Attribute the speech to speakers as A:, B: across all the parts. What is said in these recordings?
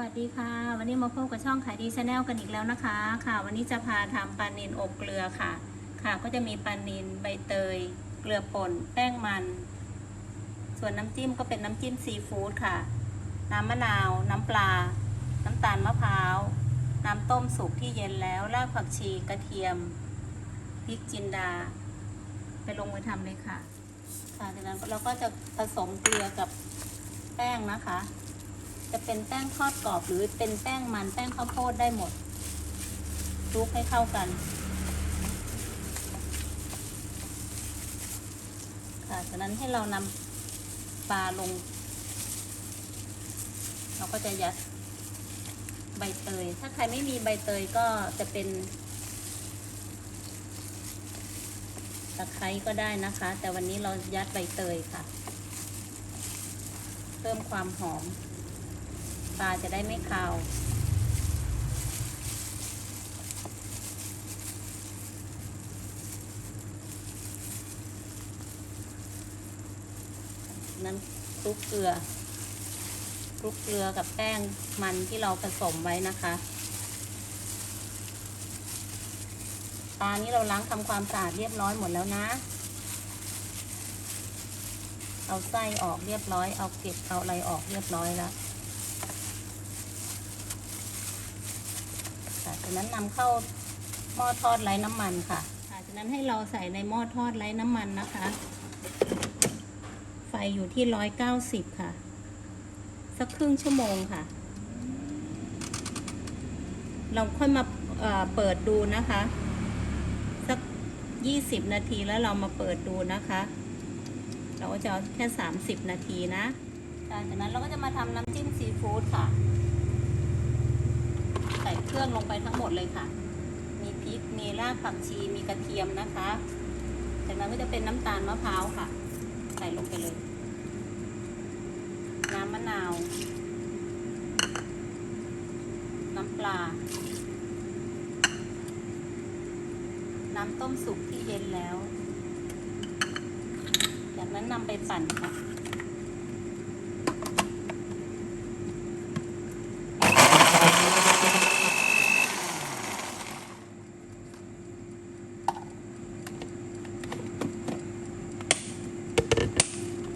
A: วัสดีค่ะ วันนี้มาพบกับช่องขายดีชาแนลกันอีกแล้วนะคะ ค่ะ วันนี้จะพาทำปลานินอบเกลือค่ะ ค่ะ ก็จะมีปลานินใบเตย เกลือป่น แป้งมัน ส่วนน้ำจิ้มก็เป็นน้ำจิ้มซีฟู้ดค่ะ น้ำมะนาว น้ำปลา น้ำตาลมะพร้าว น้ำต้มสุกที่เย็นแล้วรากผักชีกระเทียมพริกจินดา ไปลงมือทำเลยค่ะ ค่ะจากนั้นเราก็จะผสมเกลือกับแป้งนะคะ จะเป็นแป้งทอดกรอบหรือเป็นแป้งมันแป้งข้าวโพดได้หมดคลุกให้เข้ากัน ค่ะ จากนั้นให้เรานำปลาลง เราก็จะยัดใบเตย ถ้าใครไม่มีใบเตยก็จะเป็นตะไคร้ก็ได้นะคะ แต่วันนี้เรายัดใบเตยค่ะ เพิ่มความหอม ปลาจะได้ไม่คาวนั้นคลุกเกลือคลุกเกลือกับแป้งมันที่เราผสมไว้นะคะปลานี้เราล้างทำความสะอาดเรียบร้อยหมดแล้วนะ เอาไส้ออกเรียบร้อย เอาเกล็ดเอาอะไรออกเรียบร้อยแล้ว ค่ะจากนั้นนำเข้าหม้อทอดไร้น้ำมันค่ะค่ะจากนั้นให้เราใส่ในหม้อทอดไร้น้ำมันนะคะ ไฟอยู่ที่ร้อยเก้าสิบค่ะ สักครึ่งชั่วโมงค่ะ เราค่อยมาเอ่อเปิดดูนะคะ สักยี่สิบนาทีแล้วเรามาเปิดดูนะคะ เราก็จะเอาแค่สามสิบนาทีนะจากนั้นเราก็จะมาทำน้ำจิ้มซีฟู้ดค่ะ ใส่เครื่องลงไปทั้งหมดเลยค่ะ มีพริก มีรากผักชี มีกระเทียมนะคะ จากนั้นก็จะเป็นน้ำตาลมะพร้าวค่ะ ใส่ลงไปเลย น้ำมะนาว น้ำปลา น้ำต้มสุกที่เย็นแล้ว จากนั้นนำไปปั่นค่ะ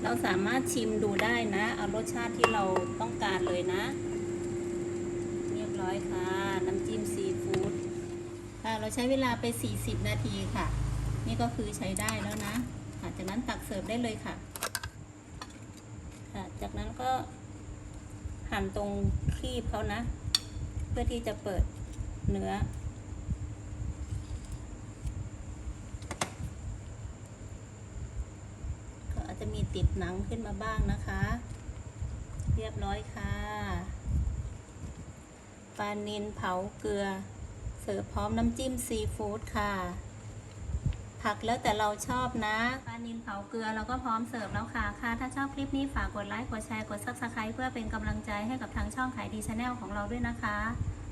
A: เราสามารถชิมดูได้นะ เอารสชาติที่เราต้องการเลยนะ เรียบร้อยค่ะ น้ำจิ้มซีฟู้ดค่ะเราใช้เวลาไป 40 นาทีค่ะ นี่ก็คือใช้ได้แล้วนะค่ะจากนั้นตักเสิร์ฟได้เลยค่ะ ค่ะ จากนั้นก็หั่นตรงครีบเขานะ เพื่อที่จะเปิดเนื้อ ก็อา จะมีติดหนังขึ้นมาบ้างนะคะ เรียบร้อยค่ะปลานินเผาเกลือ เสิร์ฟพร้อมน้ำจิ้มซีฟู้ดค่ะ ผักแล้วแต่เราชอบนะปลานินเผาเกลือเราก็พร้อมเสิร์ฟแล้วค่ะค่ะ ถ้าชอบคลิปนี้ฝากกดไลค์กดแชร์กด subscribe เพื่อเป็นกำลังใจให้กับทางช่องขายดีชาแนลของเราด้วยนะคะ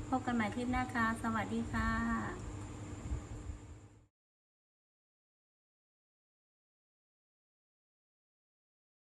A: พบกันใหม่คลิปหน้าค่ะ สวัสดีค่ะ